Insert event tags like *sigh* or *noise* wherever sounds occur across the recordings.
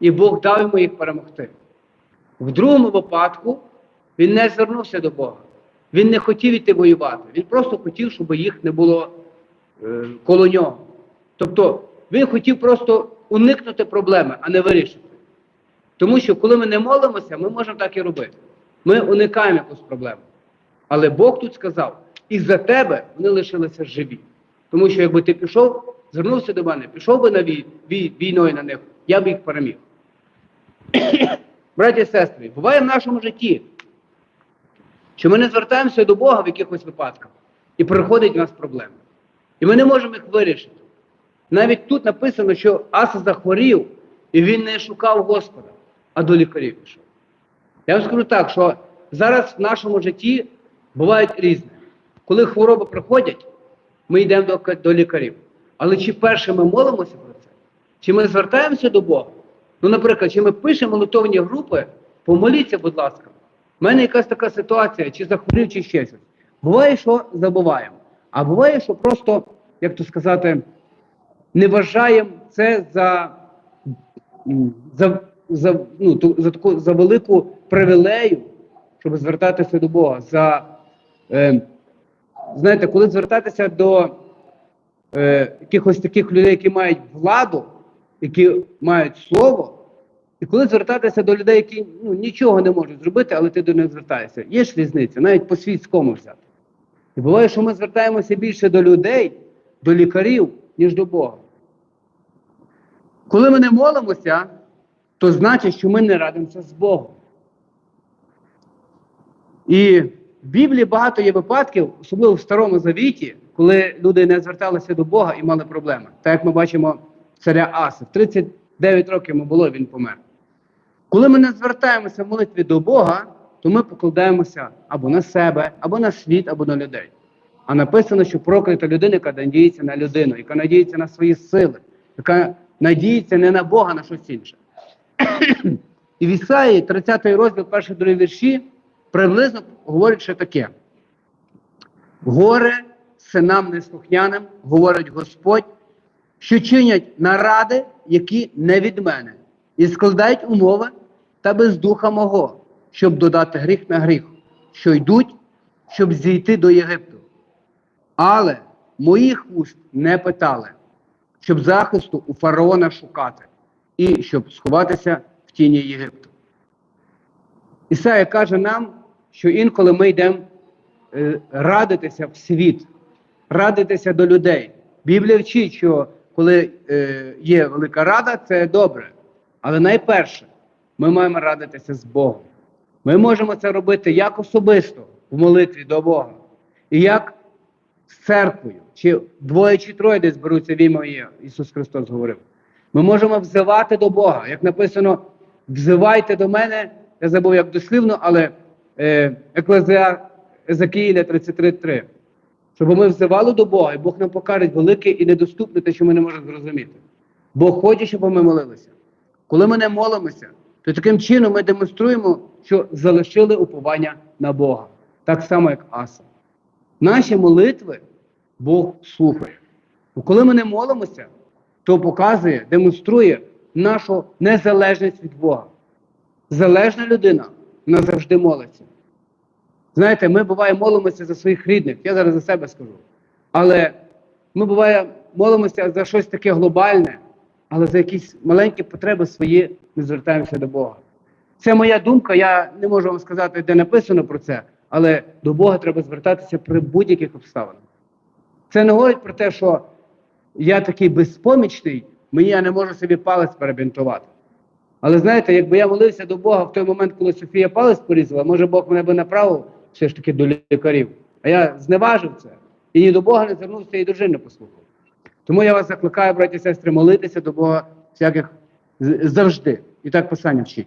І Бог дав йому їх перемогти. В другому випадку він не звернувся до Бога. Він не хотів іти воювати. Він просто хотів, щоб їх не було е, коло нього. Тобто він хотів просто уникнути проблеми, а не вирішити. Тому що коли ми не молимося, ми можемо так і робити. Ми уникаємо якусь проблему. Але Бог тут сказав, і за тебе вони лишилися живі. Тому що якби ти пішов, звернувся до мене, пішов би на вій, вій, війною на них, я б їх переміг. *coughs* Браті і сестри, буває в нашому житті, що ми не звертаємося до Бога в якихось випадках, і приходять в нас проблеми. І ми не можемо їх вирішити. Навіть тут написано, що Аса захворів, і він не шукав Господа, а до лікарів пішов. Я вам скажу так, що зараз в нашому житті бувають різне. Коли хвороби приходять, ми йдемо до, до лікарів. Але чи перше ми молимося про це? Чи ми звертаємося до Бога? Ну, наприклад, чи ми пишемо молитовні групи, помоліться, будь ласка. У мене якась така ситуація, чи захворів, чи ще щось. Буває, що забуваємо. А буває, що просто, як то сказати, не вважаємо це за, за, за, ну, за, таку, за велику привілею, щоб звертатися до Бога. За, е, знаєте, коли звертатися до е, якихось таких людей, які мають владу, які мають слово, і коли звертатися до людей, які ну, нічого не можуть зробити, але ти до них звертаєшся. Є ж різниця, навіть по світському взяти. І буває, що ми звертаємося більше до людей, до лікарів, ніж до Бога. Коли ми не молимося, то значить, що ми не радимося з Богом. І в Біблії багато є випадків, особливо в Старому Завіті, коли люди не зверталися до Бога і мали проблеми. Так як ми бачимо царя Аси. В 39 років йому було, він помер. Коли ми не звертаємося в молитві до Бога, то ми покладаємося або на себе, або на світ, або на людей. А написано, що проклята людина, яка надіється на людину, яка надіється на свої сили, яка надіється не на Бога, а на щось інше. І в Ісаї, 30 розділ, перші другі вірші, приблизно говорить ще таке: горе синам неслухняним, говорить Господь, що чинять наради, які не від мене, і складають умови та без духа мого, щоб додати гріх на гріх, що йдуть, щоб зійти до Єгипту. Але моїх уст не питали, щоб захисту у фараона шукати, і щоб сховатися в тіні Єгипту. Ісая каже нам, що інколи ми йдемо е, радитися в світ, радитися до людей. Біблія вчить, що коли е, є велика рада, це добре. Але найперше, ми маємо радитися з Богом. Ми можемо це робити як особисто в молитві до Бога, і як з церквою, чи двоє чи троє десь беруться в ім'я Ісус Христос говорив. Ми можемо взивати до Бога. Як написано, взивайте до мене, я забув як дослівно, але е, Еклезіа Езекіїля 33.3. Щоб ми взивали до Бога, і Бог нам покаже велике і недоступне те, що ми не можемо зрозуміти. Бог хоче, щоб ми молилися. Коли ми не молимося, то таким чином ми демонструємо, що залишили уповання на Бога. Так само, як Аса. Наші молитви Бог слухає. Бо коли ми не молимося, то показує, демонструє нашу незалежність від Бога. Залежна людина вона завжди молиться. Знаєте, ми буває молимося за своїх рідних, я зараз за себе скажу. Але ми буває молимося за щось таке глобальне, але за якісь маленькі потреби свої не звертаємося до Бога. Це моя думка, я не можу вам сказати, де написано про це, але до Бога треба звертатися при будь-яких обставинах. Це не говорить про те, що я такий безпомічний, мені я не можу собі палець перебінтувати. Але знаєте, якби я молився до Бога в той момент, коли Софія палець порізала, може Бог мене би направив все ж таки до лікарів. А я зневажив це і ні до Бога не звернувся, і дружини не послухав. Тому я вас закликаю, браті і сестри, молитися до Бога всяких завжди. І так писання вчить.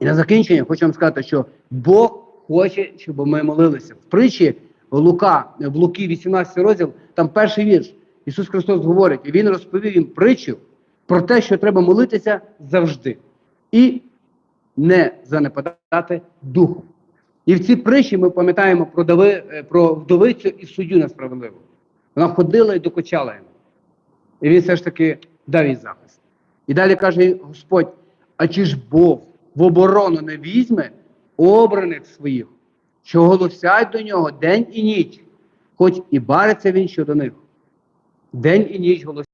І на закінчення хочу вам сказати, що Бог хоче, щоб ми молилися. В притчі Лука, в Луки 18 розділ, там перший вірш. Ісус Христос говорить, і Він розповів їм притчу про те, що треба молитися завжди. І не занепадати духом. І в цій притчі ми пам'ятаємо про, дави, е, про вдовицю і суддю несправедливу. Вона ходила і докучала йому. І він все ж таки дав їй захист. І далі каже Господь: а чи ж Бог в оборону не візьме обраних своїх, що голосять до нього день і ніч, хоч і бариться він щодо них. День і ніч голосять.